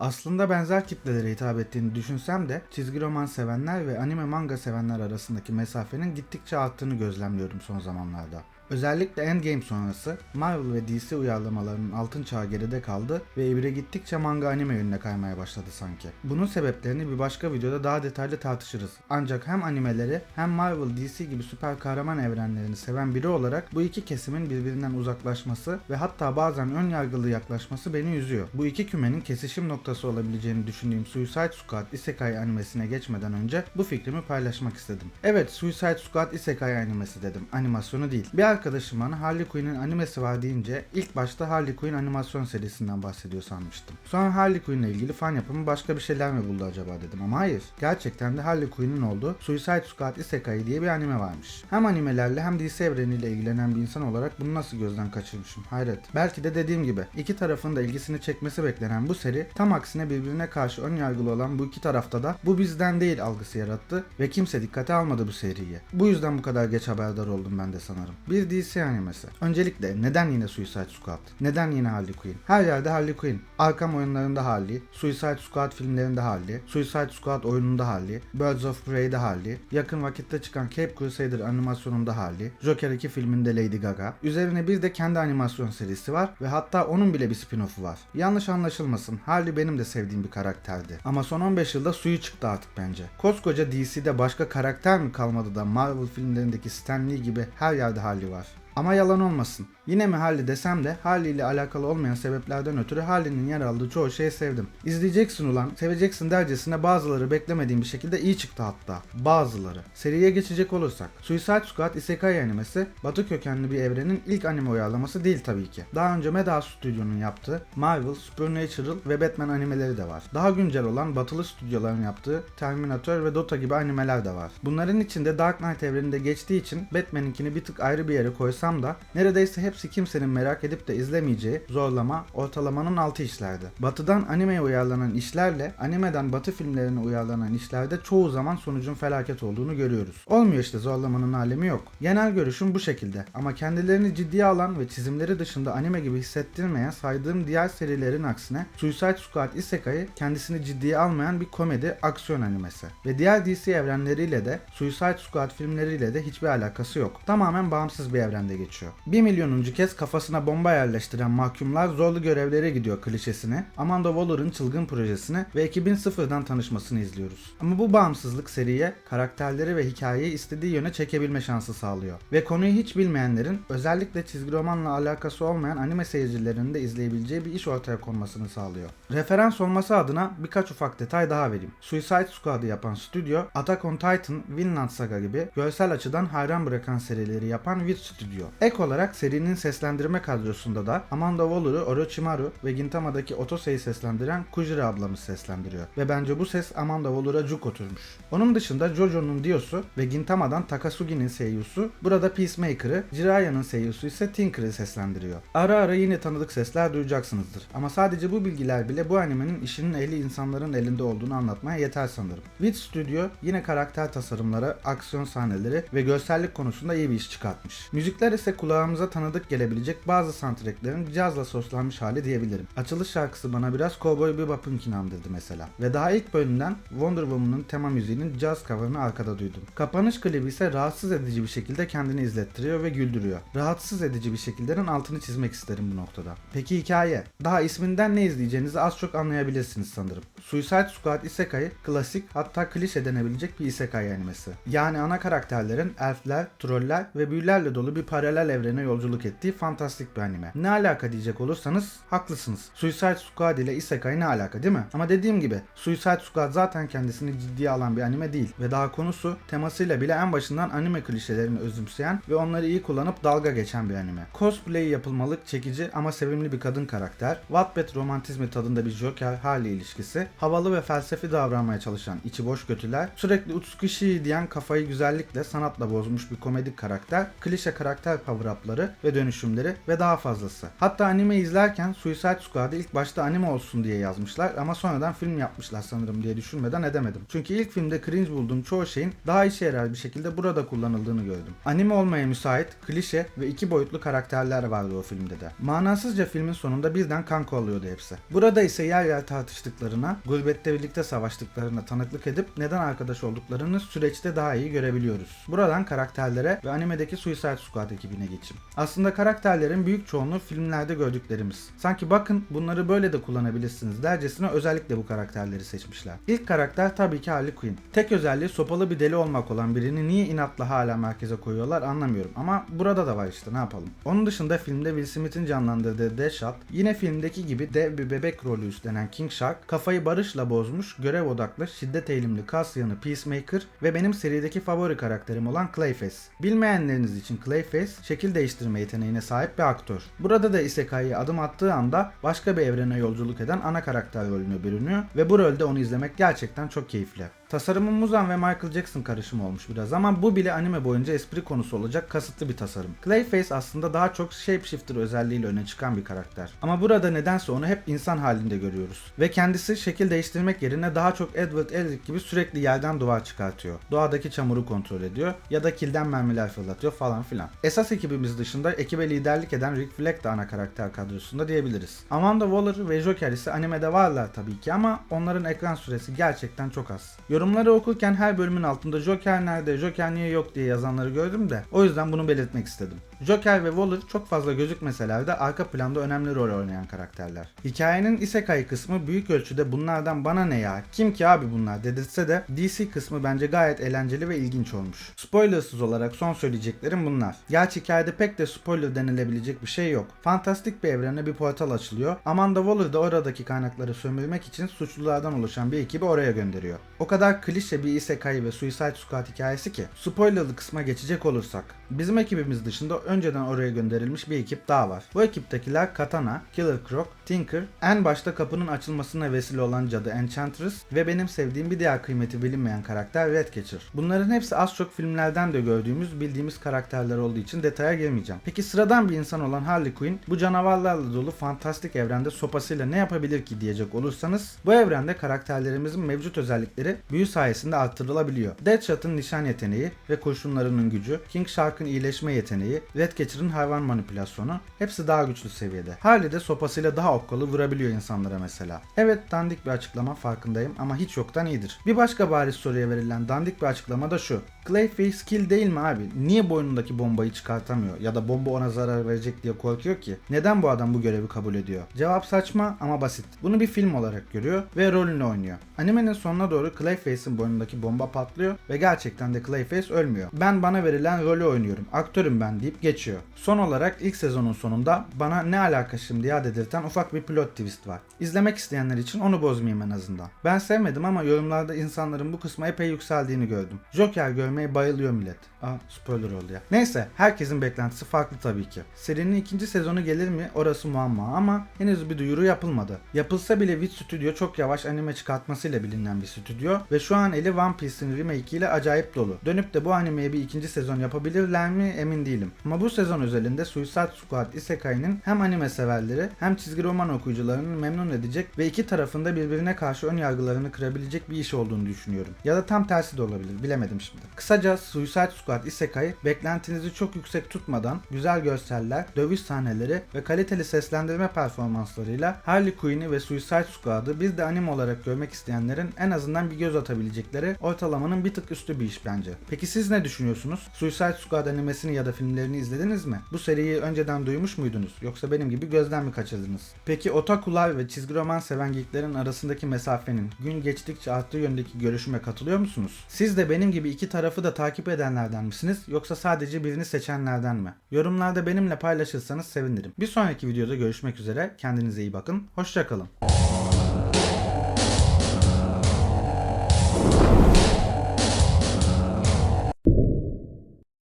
Aslında benzer kitlelere hitap ettiğini düşünsem de çizgi roman sevenler ve anime manga sevenler arasındaki mesafenin gittikçe arttığını gözlemliyorum son zamanlarda. Özellikle Endgame sonrası Marvel ve DC uyarlamalarının altın çağı geride kaldı ve evre gittikçe manga anime yönüne kaymaya başladı sanki. Bunun sebeplerini bir başka videoda daha detaylı tartışırız. Ancak hem animeleri hem Marvel DC gibi süper kahraman evrenlerini seven biri olarak bu iki kesimin birbirinden uzaklaşması ve hatta bazen ön yargılı yaklaşması beni üzüyor. Bu iki kümenin kesişim noktası olabileceğini düşündüğüm Suicide Squad Isekai animesine geçmeden önce bu fikrimi paylaşmak istedim. Evet Suicide Squad Isekai animesi dedim. Animasyonu değil. Bir arkadaşım bana Harley Quinn'in animesi var deyince ilk başta Harley Quinn animasyon serisinden bahsediyor sanmıştım. Sonra Harley Quinn'le ilgili fan yapımı başka bir şeyler mi buldu acaba dedim ama hayır. Gerçekten de Harley Quinn'in olduğu Suicide Squad Isekai diye bir anime varmış. Hem animelerle hem DC evreniyle ilgilenen bir insan olarak bunu nasıl gözden kaçırmışım hayret. Belki de dediğim gibi iki tarafın da ilgisini çekmesi beklenen bu seri tam aksine birbirine karşı ön yargılı olan bu iki tarafta da bu bizden değil algısı yarattı ve kimse dikkate almadı bu seriyi. Bu yüzden bu kadar geç haberdar oldum ben de sanırım. Bir DC animesi. Öncelikle neden yine Suicide Squad? Neden yine Harley Quinn? Her yerde Harley Quinn. Arkham oyunlarında Harley, Suicide Squad filmlerinde Harley, Suicide Squad oyununda Harley, Birds of Prey'de Harley, yakın vakitte çıkan Cape Crusader animasyonunda Harley, Joker 2 filminde Lady Gaga. Üzerine bir de kendi animasyon serisi var ve hatta onun bile bir spin-off'u var. Yanlış anlaşılmasın, Harley benim de sevdiğim bir karakterdi. Ama son 15 yılda suyu çıktı artık bence. Koskoca DC'de başka karakter mi kalmadı da Marvel filmlerindeki Stan Lee gibi her yerde Harley var. Ama yalan olmasın. Yine mi Harley desem de Harley ile alakalı olmayan sebeplerden ötürü Harley'nin yer aldığı çoğu şeyi sevdim. İzleyeceksin ulan, seveceksin dercesine bazıları beklemediğim bir şekilde iyi çıktı hatta. Bazıları. Seriye geçecek olursak. Suicide Squad Isekai animesi Batı kökenli bir evrenin ilk anime uyarlaması değil tabii ki. Daha önce Madhouse Studio'nun yaptığı Marvel, Supernatural ve Batman animeleri de var. Daha güncel olan batılı stüdyoların yaptığı Terminator ve Dota gibi animeler de var. Bunların içinde Dark Knight evreninde geçtiği için Batman'inkini bir tık ayrı bir yere koysam da neredeyse hepsi kimsenin merak edip de izlemeyeceği zorlama ortalamanın altı işlerdi. Batıdan animeye uyarlanan işlerle animeden batı filmlerine uyarlanan işlerde çoğu zaman sonucun felaket olduğunu görüyoruz. Olmuyor işte zorlamanın alemi yok. Genel görüşüm bu şekilde ama kendilerini ciddiye alan ve çizimleri dışında anime gibi hissettirmeyen saydığım diğer serilerin aksine Suicide Squad Isekai kendisini ciddiye almayan bir komedi aksiyon animesi. Ve diğer DC evrenleriyle de Suicide Squad filmleriyle de hiçbir alakası yok. Tamamen bağımsız bir evrende geçiyor. 1 milyonuncu kez kafasına bomba yerleştiren mahkumlar zorlu görevlere gidiyor klişesini, Amanda Waller'ın çılgın projesini ve ekibin sıfırdan tanışmasını izliyoruz. Ama bu bağımsızlık seriye karakterleri ve hikayeyi istediği yöne çekebilme şansı sağlıyor. Ve konuyu hiç bilmeyenlerin özellikle çizgi romanla alakası olmayan anime seyircilerinin de izleyebileceği bir iş ortaya konmasını sağlıyor. Referans olması adına birkaç ufak detay daha vereyim. Suicide Squad'ı yapan stüdyo, Attack on Titan, Vinland Saga gibi görsel açıdan hayran bırakan serileri yapan Wit Studio. Ek olarak serinin seslendirme kadrosunda da Amanda Waller'ı Orochimaru ve Gintama'daki Otosei'yi seslendiren Kujira ablamız seslendiriyor. Ve bence bu ses Amanda Waller'a cuk oturmuş. Onun dışında Jojo'nun Dio'su ve Gintama'dan Takasugi'nin seiyusu, burada Peacemaker'ı, Jiraiyanın seiyusu ise Tinker'ı seslendiriyor. Ara ara yine tanıdık sesler duyacaksınızdır. Ama sadece bu bilgiler bile bu animenin işinin ehli insanların elinde olduğunu anlatmaya yeter sanırım. Wit Studio yine karakter tasarımları, aksiyon sahneleri ve görsellik konusunda iyi bir iş çıkartmış. Müzikler ise kulağımıza tanıdık gelebilecek bazı soundtracklerin cazla soslanmış hali diyebilirim. Açılış şarkısı bana biraz Cowboy Bebop'unkini andırdı mesela. Ve daha ilk bölümden Wonder Woman'ın tema müziğinin caz cover'ını arkada duydum. Kapanış klibi ise rahatsız edici bir şekilde kendini izlettiriyor ve güldürüyor. Rahatsız edici bir şekillerin altını çizmek isterim bu noktada. Peki hikaye? Daha isminden ne izleyeceğinizi az çok anlayabilirsiniz sanırım. Suicide Squad Isekai klasik hatta klişe denebilecek bir Isekai animesi. Yani ana karakterlerin elfler, troller ve büyülerle dolu bir paralel evrene yolculuk ettiği fantastik bir anime. Ne alaka diyecek olursanız haklısınız. Suicide Squad ile Isekai ne alaka değil mi? Ama dediğim gibi Suicide Squad zaten kendisini ciddiye alan bir anime değil ve daha konusu temasıyla bile en başından anime klişelerini özümseyen ve onları iyi kullanıp dalga geçen bir anime. Cosplay yapılmalık çekici ama sevimli bir kadın karakter, Wattpad romantizmi tadında bir Joker Harley ilişkisi, havalı ve felsefi davranmaya çalışan içi boş götüler, sürekli utsukishi diyen kafayı güzellikle sanatla bozmuş bir komedik karakter, klişe karakter power-up'ları ve dönüşümleri ve daha fazlası. Hatta anime izlerken Suicide Squad'ı ilk başta anime olsun diye yazmışlar ama sonradan film yapmışlar sanırım diye düşünmeden edemedim. Çünkü ilk filmde cringe bulduğum çoğu şeyin daha işe yarar bir şekilde burada kullanıldığını gördüm. Anime olmaya müsait, klişe ve iki boyutlu karakterler vardı o filmde de. Manasızca filmin sonunda birden kanka oluyordu hepsi. Burada ise yer yer tartıştıklarına, gurbette birlikte savaştıklarına tanıklık edip neden arkadaş olduklarını süreçte daha iyi görebiliyoruz. Buradan karakterlere ve animedeki Suicide Squad ekibine geçeyim. Aslında karakterlerin büyük çoğunluğu filmlerde gördüklerimiz. Sanki bakın bunları böyle de kullanabilirsiniz dercesine özellikle bu karakterleri seçmişler. İlk karakter tabii ki Harley Quinn. Tek özelliği sopalı bir deli olmak olan birini niye inatla hala merkeze koyuyorlar anlamıyorum ama burada da var işte ne yapalım. Onun dışında filmde Will Smith'in canlandırdığı Deadshot yine filmdeki gibi dev bir bebek rolü üstlenen King Shark kafayı barışla bozmuş, görev odaklı, şiddet eğilimli kas yanı Peacemaker ve benim serideki favori karakterim olan Clayface. Bilmeyenleriniz için Clayface şekil değiştirme yeteneğine sahip bir aktör. Burada da Isekai'ye adım attığı anda başka bir evrene yolculuk eden ana karakter rolüne bürünüyor ve bu rolde onu izlemek gerçekten çok keyifli. Tasarımı Muzan ve Michael Jackson karışımı olmuş biraz ama bu bile anime boyunca espri konusu olacak kasıtlı bir tasarım. Clayface aslında daha çok shapeshifter özelliğiyle öne çıkan bir karakter. Ama burada nedense onu hep insan halinde görüyoruz. Ve kendisi şekil değiştirmek yerine daha çok Edward Elric gibi sürekli yerden duvar çıkartıyor. Doğadaki çamuru kontrol ediyor ya da kilden mermiler fırlatıyor falan filan. Esas ekibimiz dışında ekibe liderlik eden Rick Flag de ana karakter kadrosunda diyebiliriz. Amanda Waller ve Joker ise animede varlar tabii ki ama onların ekran süresi gerçekten çok az. Yorumları okurken her bölümün altında Joker nerede, Joker niye yok diye yazanları gördüm de o yüzden bunu belirtmek istedim. Joker ve Waller çok fazla gözükmeseler de arka planda önemli rol oynayan karakterler. Hikayenin isekai kısmı büyük ölçüde bunlardan bana ne ya, kim ki abi bunlar dedirtse de DC kısmı bence gayet eğlenceli ve ilginç olmuş. Spoilersız olarak son söyleyeceklerim bunlar. Gerçi hikayede pek de spoiler denilebilecek bir şey yok. Fantastik bir evrene bir portal açılıyor. Amanda Waller da oradaki kaynakları sömürmek için suçlulardan oluşan bir ekibi oraya gönderiyor. O kadar klişe bir isekai ve Suicide Squad hikayesi ki. Spoilerlı kısma geçecek olursak. Bizim ekibimiz dışında önceden oraya gönderilmiş bir ekip daha var. Bu ekiptekiler Katana, Killer Croc, Tinker, en başta kapının açılmasına vesile olan cadı Enchantress ve benim sevdiğim bir diğer kıymeti bilinmeyen karakter Redcatcher. Bunların hepsi az çok filmlerden de gördüğümüz, bildiğimiz karakterler olduğu için detaya girmeyeceğim. Peki sıradan bir insan olan Harley Quinn bu canavarlarla dolu fantastik evrende sopasıyla ne yapabilir ki diyecek olursanız bu evrende karakterlerimizin mevcut özellikleri büyü sayesinde arttırılabiliyor. Deadshot'ın nişan yeteneği ve kurşunlarının gücü, King Shark'ın iyileşme yeteneği, Redcatcher'ın hayvan manipülasyonu hepsi daha güçlü seviyede. Harley de sopasıyla daha okkalı vurabiliyor insanlara mesela. Evet dandik bir açıklama farkındayım ama hiç yoktan iyidir. Bir başka bariz soruya verilen dandik bir açıklama da şu. Clayface kill değil mi abi? Niye boynundaki bombayı çıkartamıyor? Ya da bomba ona zarar verecek diye korkuyor ki? Neden bu adam bu görevi kabul ediyor? Cevap saçma ama basit. Bunu bir film olarak görüyor ve rolünü oynuyor. Animenin sonuna doğru Clayface'in boynundaki bomba patlıyor ve gerçekten de Clayface ölmüyor. Ben bana verilen rolü oynuyorum. Aktörüm ben deyip geçiyor. Son olarak ilk sezonun sonunda bana ne alaka şimdi ya dedirten ufak bir plot twist var. İzlemek isteyenler için onu bozmayayım en azından. Ben sevmedim ama yorumlarda insanların bu kısma epey yükseldiğini gördüm. Joker görmeye bayılıyor millet. Aa spoiler oldu ya. Neyse herkesin beklentisi farklı tabii ki. Serinin ikinci sezonu gelir mi orası muamma ama henüz bir duyuru yapılmadı. Yapılsa bile Wit Studio çok yavaş anime çıkartmasıyla bilinen bir stüdyo ve şu an eli One Piece'in remake ile acayip dolu. Dönüp de bu animeye bir ikinci sezon yapabilirler mi emin değilim. Ama bu sezon özelinde Suicide Squad Isekai'nin hem anime severleri hem çizgi roman okuyucularını memnun edecek ve iki tarafında birbirine karşı ön yargılarını kırabilecek bir iş olduğunu düşünüyorum. Ya da tam tersi de olabilir bilemedim şimdi. Kısaca Suicide Squad Isekai beklentinizi çok yüksek tutmadan güzel görseller, dövüş sahneleri ve kaliteli seslendirme performanslarıyla Harley Quinn'i ve Suicide Squad'ı biz de anime olarak görmek isteyenlerin en azından bir göz atabilecekleri ortalamanın bir tık üstü bir iş bence. Peki siz ne düşünüyorsunuz? Suicide Squad animesini ya da filmlerini izlediniz mi? Bu seriyi önceden duymuş muydunuz? Yoksa benim gibi gözden mi kaçırdınız? Peki otakular ve çizgi roman seven geeklerin arasındaki mesafenin gün geçtikçe arttığı yöndeki görüşüme katılıyor musunuz? Siz de benim gibi iki tarafı da takip edenlerden misiniz yoksa sadece birini seçenlerden mi? Yorumlarda benimle paylaşırsanız sevinirim. Bir sonraki videoda görüşmek üzere. Kendinize iyi bakın. Hoşçakalın.